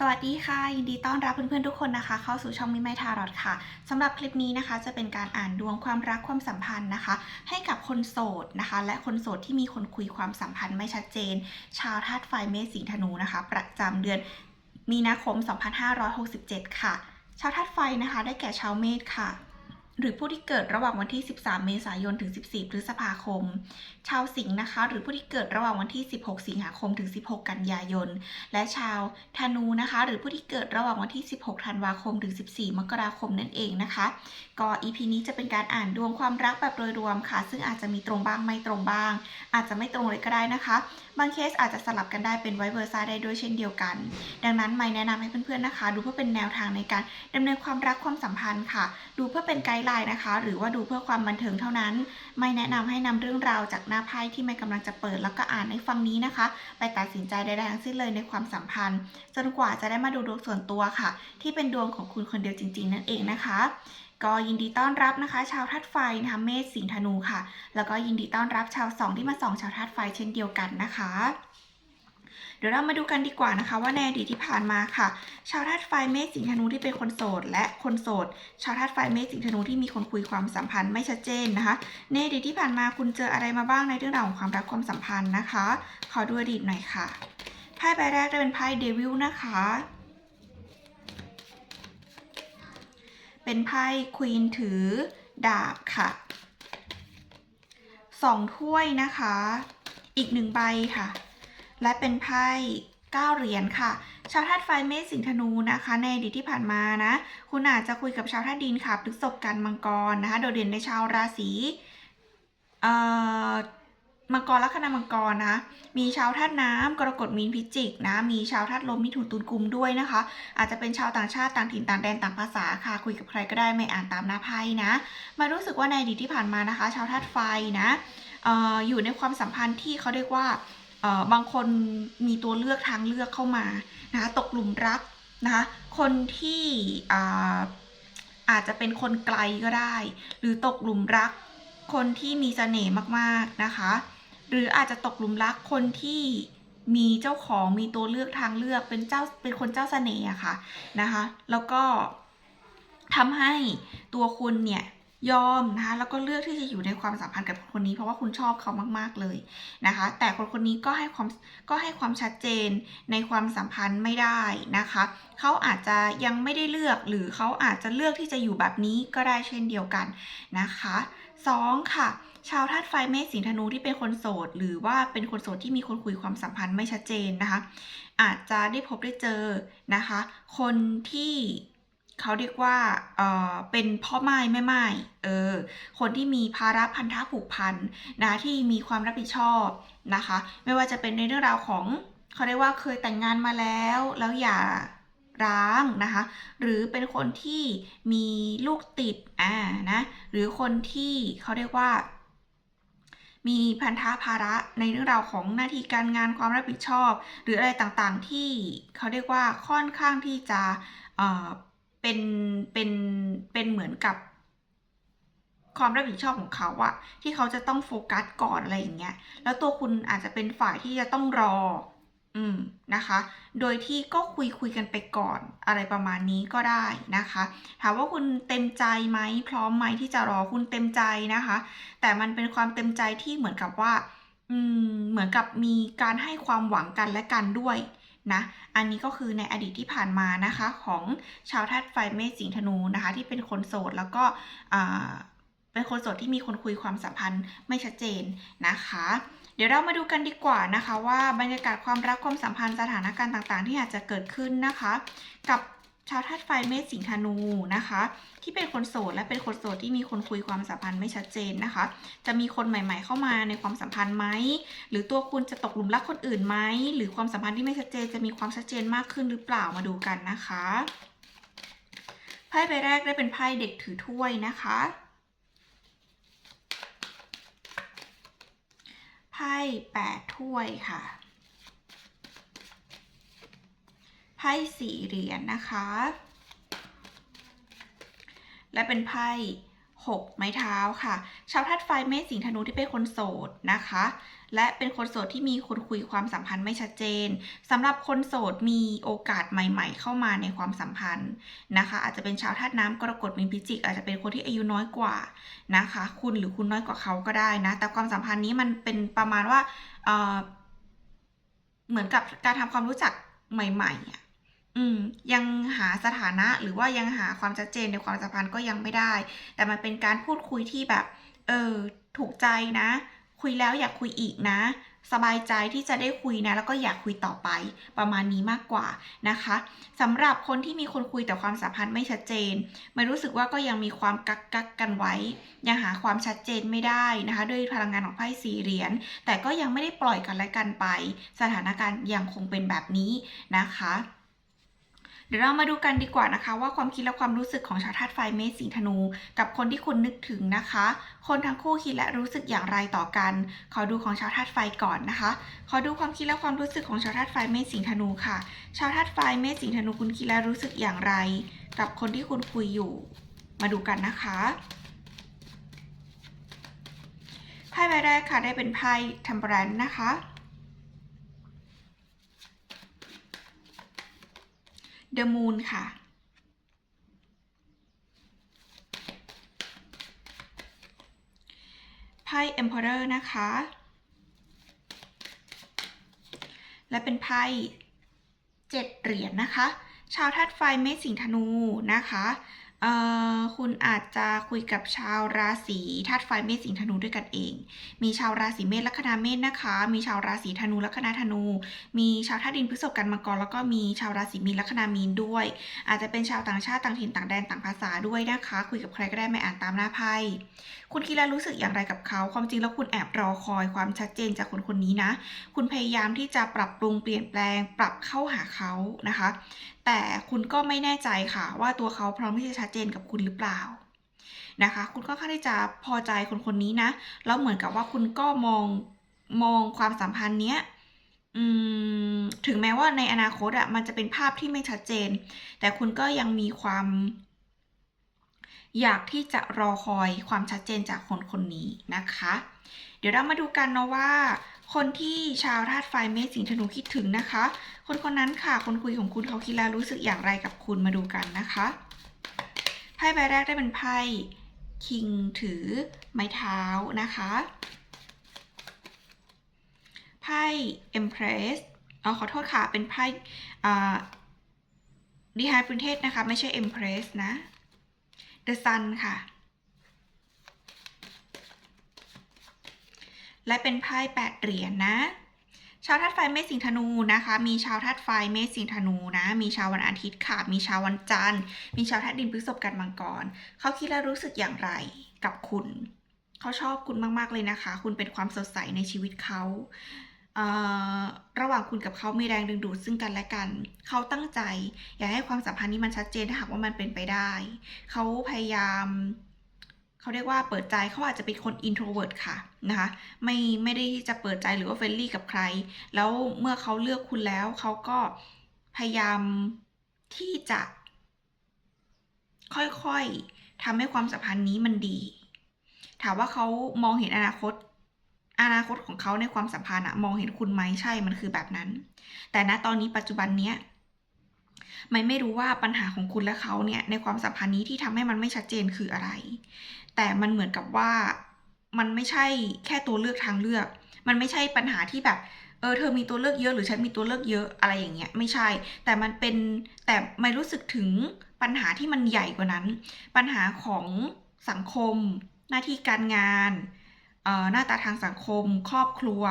สวัสดีค่ะ ยินดีต้อนรับเพื่อนๆทุกคนนะคะ เข้าสู่ช่องมิไมทารอดค่ะสำหรับคลิปนี้นะคะ จะเป็นการอ่านดวงความรักความสัมพันธ์นะคะ ให้กับคนโสดนะคะ และคนโสดที่มีคนคุยความสัมพันธ์ไม่ชัดเจน ชาวธาตุไฟเมษสิงห์ธนูนะคะ ประจำเดือนมีนาคม 2567 ค่ะ ชาวธาตุไฟนะคะ ได้แก่ชาวเมษค่ะ หรือผู้ที่เกิดระหว่างวันที่ 13 เมษายน ถึง 14 พฤษภาคม ชาวสิงห์นะคะ หรือผู้ที่เกิดระหว่างวันที่ 16 สิงหาคม ถึง 16 กันยายน และชาวธนูนะคะ หรือผู้ที่เกิดระหว่างวันที่ 16 ธันวาคม ถึง 14 มกราคมนั่นเองนะคะ ก็ EP นี้จะเป็นการอ่านดวงความรักแบบโดยรวมค่ะ ซึ่งอาจจะมีตรงบ้างไม่ตรงบ้าง อาจจะไม่ตรงเลยก็ได้นะคะ บางเคสอาจจะสลับกันได้เป็นไวเวอร์ซ่าได้ด้วยเช่นเดียวกัน ดังนั้นไม่แนะนำให้เพื่อนๆนะคะ ดูเพื่อเป็นแนวทางในการดำเนินความรักความสัมพันธ์ค่ะ ดูเพื่อเป็นไกด์ไลน์นะคะ หรือว่าดูเพื่อความบันเทิงเท่านั้น ไม่แนะนำให้นำเรื่องราวจากหน้าไพ่ที่ไม่กำลังจะเปิดแล้วก็อ่านในฟังนี้นะคะ ไปตัดสินใจใดๆทั้งสิ้นเลยในความสัมพันธ์ จนกว่าจะได้มาดูดวงส่วนตัวค่ะ ที่เป็นดวงของคุณคนเดียวจริง ๆ นั่นเองนะคะ ก็ยินดีต้อนรับนะคะ ชาวธาตุไฟนะคะเมษสิงธนูค่ะ แล้วก็ยินดีต้อนรับชาวสองที่มาส่องชาวธาตุไฟเช่นเดียวกันนะคะ เดี๋ยวเรามาดูกันดีกว่านะคะ ว่าในอดีตที่ผ่านมาค่ะ ชาวธาตุไฟเมษสิงธนูที่เป็นคนโสด และคนโสด ชาวธาตุไฟเมษสิงธนูที่มีคนคุยความสัมพันธ์ไม่ชัดเจนนะคะในอดีตที่ผ่านมาคุณเจออะไรมาบ้างในเรื่องราวของความรักความสัมพันธ์นะคะ ขอดูอดีตหน่อยค่ะไพ่ใบแรกจะเป็นไพ่เดวิลนะคะ เป็นไพ่ควีนถือดาบค่ะสองถ้วยนะคะ อีกหนึ่งใบค่ะ และเป็นไพ่เก้าเหรียญค่ะ ชาวธาตุไฟเมษสิงธนูนะคะ ในอดีตที่ผ่านมานะ คุณอาจจะคุยกับชาวธาตุดินค่ะพฤษภกันมังกรนะคะ โดดเด่นในชาวราศีเอ่อ มังกรลัคนามังกรนะ มีชาวธาตุน้ำกรกฎมีนพิจิกนะ มีชาวธาตุลมมิถุนตุลกุมด้วยนะคะ อาจจะเป็นชาวต่างชาติต่างถิ่นต่างแดนต่างภาษาค่ะ คุยกับใครก็ได้ไม่อ่านตามหน้าไพ่นะ มารู้สึกว่าในอดีตที่ผ่านมานะคะ ชาวธาตุไฟนะอออยู่ในความสัมพันธ์ที่เขาเรียกว่าบางคนมีตัวเลือกทางเลือกเข้ามานะคะตกหลุมรักนะคะคนที่อาอาจจะเป็นคนไกลก็ได้ หรือตกหลุมรัก คนที่มีเสน่ห์มากๆนะคะ หรืออาจจะตกหลุมรักคนที่มีเจ้าของมีตัวเลือกทางเลือกเป็นเจ้าเป็นคนเจ้าเสน่ห์อะค่ะนะคะ แล้วก็ทำให้ตัวคุณเนี่ย ยอมนะคะแล้วก็เลือกที่จะอยู่ในความสัมพันธ์กับคนคนนี้ เพราะว่าคุณชอบเขามากๆเลยนะคะ แต่คนคนนี้ก็ให้ความก็ให้ความชัดเจนในความสัมพันธ์ไม่ได้นะคะเขาอาจจะยังไม่ได้เลือกหรือเขาอาจจะเลือกที่จะอยู่แบบนี้ก็ได้เช่นเดียวกันนะคะสองค่ะ ชาวธาตุไฟเมษสิงห์ธนูที่เป็นคนโสด หรือว่าเป็นคนโสดที่มีคนคุยความสัมพันธ์ไม่ชัดเจนนะคะ อาจจะได้พบได้เจอนะคะ คนที่ เขาเรียกว่าเออเป็นพ่อไม้แม่ไม้เออคนที่มีภาระพันธะผูกพันนะที่มีความรับผิดชอบนะคะ ไม่ว่าจะเป็นในเรื่องราวของเขาเรียกว่าเคยแต่งงานมาแล้วแล้วอย่าร้างนะคะ หรือเป็นคนที่มีลูกติดอ่านะหรือคนที่เขาเรียกว่า มีพันธะภาระในเรื่องราวของหน้าที่การงานความรับผิดชอบ หรืออะไรต่างๆที่เขาเรียกว่าค่อนข้างที่จะเออ เป็นเป็นเป็นเหมือนกับ ความรับผิดชอบของเขาอะที่เขาจะต้องโฟกัสก่อนอะไรอย่างเงี้ย แล้วตัวคุณอาจจะเป็นฝ่ายที่จะต้องรอ อืมนะคะ โดยที่ก็คุยคุยกันไปก่อนอะไรประมาณนี้ก็ได้นะคะ ถามว่าคุณเต็มใจไหมพร้อมไหมที่จะรอคุณเต็มใจนะคะ แต่มันเป็นความเต็มใจที่เหมือนกับว่า อืมเหมือนกับมีการให้ความหวังกันและกันด้วย นะ อันนี้ก็คือในอดีตที่ผ่านมานะคะ ของชาวธาตุไฟเมษสิงธนูนะคะ ที่เป็นคนโสดแล้วก็เป็นคนโสดที่มีคนคุยความสัมพันธ์ไม่ชัดเจนนะคะ เดี๋ยวเรามาดูกันดีกว่านะคะ ว่าบรรยากาศความรักความสัมพันธ์สถานการณ์ต่างๆ ที่อาจจะเกิดขึ้นนะคะ กับ ชาวธาตุไฟเมษสิงห์ธนูนะคะ ที่เป็นคนโสดและเป็นคนโสดที่มีคนคุยความสัมพันธ์ไม่ชัดเจนนะคะ จะมีคนใหม่ ๆ เข้ามาในความสัมพันธ์ไหมหรือตัวคุณจะตกหลุมรักคนอื่นไหมหรือความสัมพันธ์ที่ไม่ชัดเจนจะมีความชัดเจนมากขึ้นหรือเปล่ามาดูกันนะคะไพ่ใบแรกได้เป็นไพ่เด็กถือถ้วยนะคะไพ่แปดถ้วยค่ะ ไพ่สี่เหรียญนะคะ และเป็นไพ่หกไม้เท้าค่ะ ชาวธาตุไฟเมษสิงธนูที่เป็นคนโสดนะคะ และเป็นคนโสดที่มีคนคุยความสัมพันธ์ไม่ชัดเจนสำหรับคนโสดมีโอกาสใหม่ ๆ เข้ามาในความสัมพันธ์นะคะ อาจจะเป็นชาวธาตุน้ำกรกฎมีนพิจิก อาจจะเป็นคนที่อายุน้อยกว่านะคะ คุณหรือคุณน้อยกว่าเขาก็ได้นะ แต่ความสัมพันธ์นี้มันเป็นประมาณว่าเเหมือนกับการทำความรู้จักใหม่ๆอะ อืม ยังหาสถานะ หรือว่ายังหาความชัดเจนในความสัมพันธ์ก็ยังไม่ได้ แต่มันเป็นการพูดคุยที่แบบ เออ ถูกใจนะ คุยแล้วอยากคุยอีกนะ สบายใจที่จะได้คุยนะ แล้วก็อยากคุยต่อไปประมาณนี้มากกว่านะคะสำหรับคนที่มีคนคุยแต่ความสัมพันธ์ไม่ชัดเจน ไม่รู้สึกว่าก็ยังมีความกักกักกันไว้ ยังหาความชัดเจนไม่ได้นะคะ ด้วยพลังงานของไพ่สี่เหรียญแต่ก็ยังไม่ได้ปล่อยกันและกันไป สถานการณ์ยังคงเป็นแบบนี้นะคะ เดี๋ยวเรามาดูกันดีกว่านะคะ ว่าความคิดและความรู้สึกของชาวธาตุไฟเมษสิงห์ธนู กับคนที่คุณนึกถึงนะคะ คนทั้งคู่คิดและรู้สึกอย่างไรต่อกัน ขอดูของชาวธาตุไฟก่อนนะคะ ขอดูความคิดและความรู้สึกของชาวธาตุไฟเมษสิงห์ธนูค่ะ ชาวธาตุไฟเมษสิงห์ธนูคุณคิดและรู้สึกอย่างไร กับคนที่คุณคุยอยู่ มาดูกันนะคะไพ่ใบแรกค่ะได้เป็นไพ่ทัมเปอรันนะคะ The Moon ค่ะ ไพ่ Emperor นะคะ และเป็นไพ่เจ็ดเหรียญนะคะ ชาวธาตุไฟเมษสิงห์ธนูนะคะ เอ่อคุณอาจจะคุยกับชาวราศีธาตุไฟเมษสิงห์ธนูด้วยกันเอง มีชาวราศีเมษลัคนาเมษนะคะ มีชาวราศีธนูลัคนาธนู มีชาวธาตุดินพฤษภกันมังกรแล้วก็มีชาวราศีมีนลัคนามีนด้วย อาจจะเป็นชาวต่างชาติต่างถิ่นต่างแดนต่างภาษาด้วยนะคะ คุยกับใครก็ได้ไม่อ่านตามหน้าไพ่คุณคิดและรู้สึกอย่างไรกับเขา ความจริงแล้วคุณแอบรอคอยความชัดเจนจากคนคนนี้นะ คุณพยายามที่จะปรับปรุงเปลี่ยนแปลง ปรับเข้าหาเขานะคะ แต่คุณก็ไม่แน่ใจค่ะ ว่าตัวเขาพร้อมที่จะชัดเจนกับคุณหรือเปล่านะคะ คุณก็ค่อนข้างที่จะพอใจคนคนนี้นะแล้วเหมือนกับว่าคุณก็มองมองความสัมพันธ์เนี้ยถึงแม้ว่าในอนาคตอะมันจะเป็นภาพที่ไม่ชัดเจน แต่คุณก็ยังมีความ อยากที่จะรอคอยความชัดเจนจากคนคนนี้นะคะ เดี๋ยวเรามาดูกันเนาะว่า คนที่ชาวธาตุไฟเมษสิงธนูคิดถึงนะคะ คนคนนั้นค่ะ คนคุยของคุณเขาคิดแล้วรู้สึกอย่างไรกับคุณมาดูกันนะคะไพ่ใบแรกได้เป็นไพ่คิงถือไม้เท้านะคะไพ่ Empress เอาขอโทษค่ะ เป็นไพ่ดีไฮปรินเทสนะคะ ไม่ใช่ Empress นะ The Sun ค่ะ และเป็นไพ่แปดเหรียญนะชาวธาตุไฟเมษสิงธนูนะคะ มีชาวธาตุไฟเมษสิงธนูนะ มีชาววันอาทิตย์ค่ะ มีชาววันจันทร์ มีชาวธาตุดินพฤษภกันมังกร เขาคิดและรู้สึกอย่างไรกับคุณ เขาชอบคุณมากๆเลยนะคะ คุณเป็นความสดใสในชีวิตเขาเระหว่างคุณกับเขามีแรงดึงดูดซึ่งกันและกัน เขาตั้งใจ อยากให้ความสัมพันธ์นี้มันชัดเจนถ้าหากว่ามันเป็นไปได้ เขาพยายาม เขาเรียกว่าเปิดใจเขาอาจจะเป็นคน introvert ค่ะนะคะไม่ไม่ได้ที่จะเปิดใจหรือว่าเฟรนลี่กับใคร แล้วเมื่อเขาเลือกคุณแล้วเขาก็พยายามที่จะ ค่อยๆทำให้ความสัมพันธ์นี้มันดี ถามว่าเขามองเห็นอนาคตอนาคตของเขาในความสัมพันธ์อะมองเห็นคุณไหมใช่มันคือแบบนั้น แต่ณตอนนี้ปัจจุบันเนี้ย ไม่ไม่รู้ว่าปัญหาของคุณและเขาเนี่ยในความสัมพันธ์นี้ที่ทำให้มันไม่ชัดเจนคืออะไร แต่มันเหมือนกับว่ามันไม่ใช่แค่ตัวเลือกทางเลือก มันไม่ใช่ปัญหาที่แบบเออเธอมีตัวเลือกเยอะหรือฉันมีตัวเลือกเยอะอะไรอย่างเงี้ยไม่ใช่ แต่มันเป็นแต่ไม่รู้สึกถึงปัญหาที่มันใหญ่กว่านั้น ปัญหาของสังคม หน้าที่การงานเอ่อหน้าตาทางสังคม ครอบครัว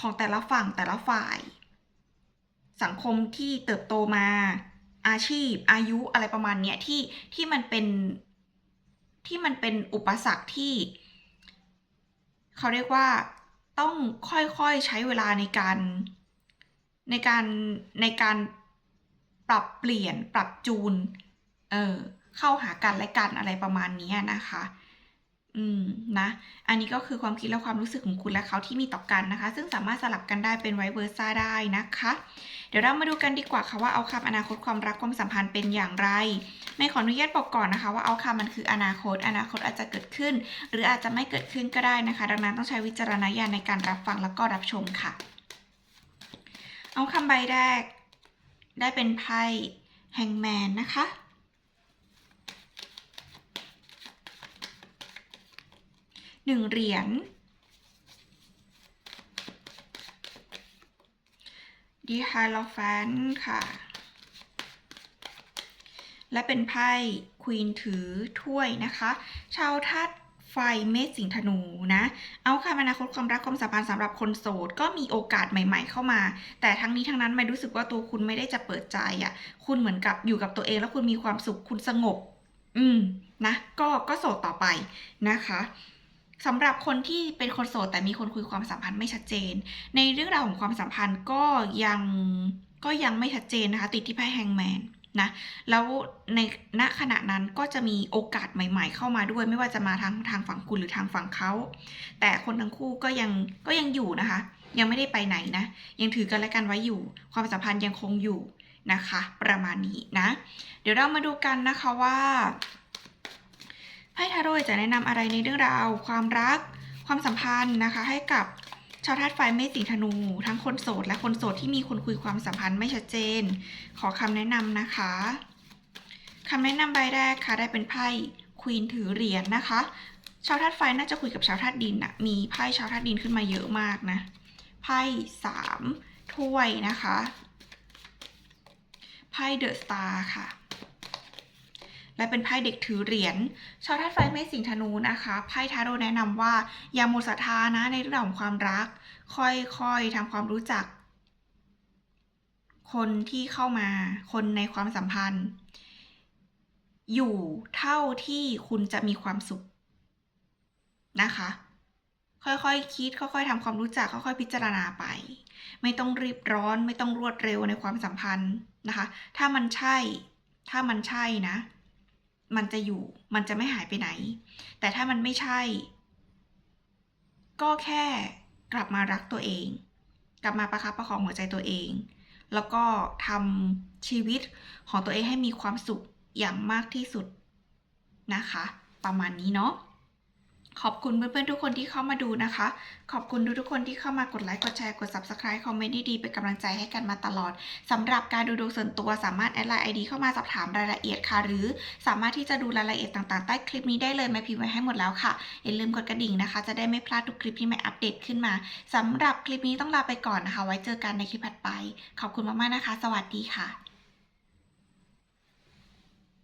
ของแต่ละฝั่งแต่ละฝ่าย สังคมที่เติบโตมาอาชีพ อายุอะไรประมาณเนี้ยที่ที่มันเป็นที่มันเป็นอุปสรรคที่ เขาเรียกว่าต้องค่อยๆใช้เวลาในการในการในการปรับเปลี่ยนปรับจูน เออเข้าหากันและกันอะไรประมาณนี้นะคะ อืมนะ อันนี้ก็คือความคิดและความรู้สึกของคุณและเขาที่มีต่อกันนะคะ ซึ่งสามารถสลับกันได้เป็นไวเวอร์ซ่าได้นะคะ เดี๋ยวเรามาดูกันดีกว่าค่ะว่าเอาคำอนาคตความรักความสัมพันธ์เป็นอย่างไร ไม่ขออนุญาตบอกก่อนนะคะ ว่าเอาคำมันคืออนาคต อนาคตอาจจะเกิดขึ้น หรืออาจจะไม่เกิดขึ้นก็ได้นะคะ ดังนั้นต้องใช้วิจารณญาณในการรับฟังแล้วก็รับชมค่ะ เอาคำใบแรก ได้เป็นไพ่แฮงแมนนะคะ หนึ่งเหรียญ ดีฮาโลแฟนค่ะ และเป็นไพ่ควีนถือถ้วยนะคะ ชาวธาตุไฟเมษสิงธนูนะ เอาค่ะอนาคตความรักความสัมพันธ์สำหรับคนโสดก็มีโอกาสใหม่ ๆ เข้ามา แต่ทั้งนี้ทั้งนั้นไม่รู้สึกว่าตัวคุณไม่ได้จะเปิดใจอะ่ะ คุณเหมือนกับอยู่กับตัวเองแล้วคุณมีความสุขคุณสงบ อืมนะ ก็ก็โสดต่อไปนะคะ สำหรับคนที่เป็นคนโสดแต่มีคนคุยความสัมพันธ์ไม่ชัดเจน ในเรื่องราวของความสัมพันธ์ก็ยังก็ยังไม่ชัดเจนนะคะ ติดที่ไพ่แฮงแมนนะแล้วในณขณะนั้นก็จะมีโอกาสใหม่ ๆ เข้ามาด้วย ไม่ว่าจะมาทางทางฝั่งคุณหรือทางฝั่งเขาแต่คนทั้งคู่ก็ยังก็ยังอยู่นะคะ ยังไม่ได้ไปไหนนะ ยังถือกันและกันไว้อยู่ ความสัมพันธ์ยังคงอยู่นะคะ ประมาณนี้นะ เดี๋ยวเรามาดูกันนะคะว่า ไพ่ทาโร่จะแนะนำอะไรในเรื่องราว ความรัก ความสัมพันธ์นะคะ ให้กับชาวธาตุไฟเมษสิงห์ธนู ทั้งคนโสดและคนโสดที่มีคนคุยความสัมพันธ์ไม่ชัดเจน ขอคำแนะนำนะคะคำแนะนำใบแรกค่ะได้เป็นไพ่ควีนถือเหรียญนะคะ ชาวธาตุไฟน่าจะคุยกับชาวธาตุดินอะมีไพ่ชาวธาตุดินขึ้นมาเยอะมากนะไพ่สามถ้วยนะคะไพ่เดอะสตาร์ค่ะ และเป็นไพ่เด็กถือเหรียญชาวธาตุไฟเมษสิงธนูนะคะไพ่ทาโร่แนะนำว่าอย่าหมดศรัทธานะในเรื่องของความรัก ค่อยๆทำความรู้จัก คนที่เข้ามา คนในความสัมพันธ์ อยู่เท่าที่คุณจะมีความสุขนะคะ ค่อยๆคคิดค่อยๆทำความรู้จักค่อยๆพิจารณาไป ไม่ต้องรีบร้อน ไม่ต้องรวดเร็วในความสัมพันธ์นะคะ ถ้ามันใช่ ถ้ามันใช่นะ มันจะอยู่ มันจะไม่หายไปไหน แต่ถ้ามันไม่ใช่ ก็แค่กลับมารักตัวเอง กลับมาประคับประคองหัวใจตัวเอง แล้วก็ทำชีวิตของตัวเองให้มีความสุขอย่างมากที่สุดนะคะ ประมาณนี้เนาะ ขอบคุณเพื่อนๆทุกคนที่เข้ามาดูนะคะ ขอบคุณทุกๆคนที่เข้ามากดไลค์ กดแชร์ กด subscribe คอมเมนต์ดีๆ เป็นกำลังใจให้กันมาตลอด สำหรับการดูดวงส่วนตัวสามารถแอดไลน์ไอดีเข้ามาสอบถามรายละเอียดค่ะ หรือสามารถที่จะดูรายละเอียดต่างๆ ใต้คลิปนี้ได้เลยแม่พิมพ์ไว้ให้หมดแล้วค่ะ อย่าลืมกดกระดิ่งนะคะ จะได้ไม่พลาดทุกคลิปที่แม่อัปเดตขึ้นมา สำหรับคลิปนี้ต้องลาไปก่อนนะคะ ไว้เจอกันในคลิปถัดไป ขอบคุณมากๆนะคะ สวัสดีค่ะ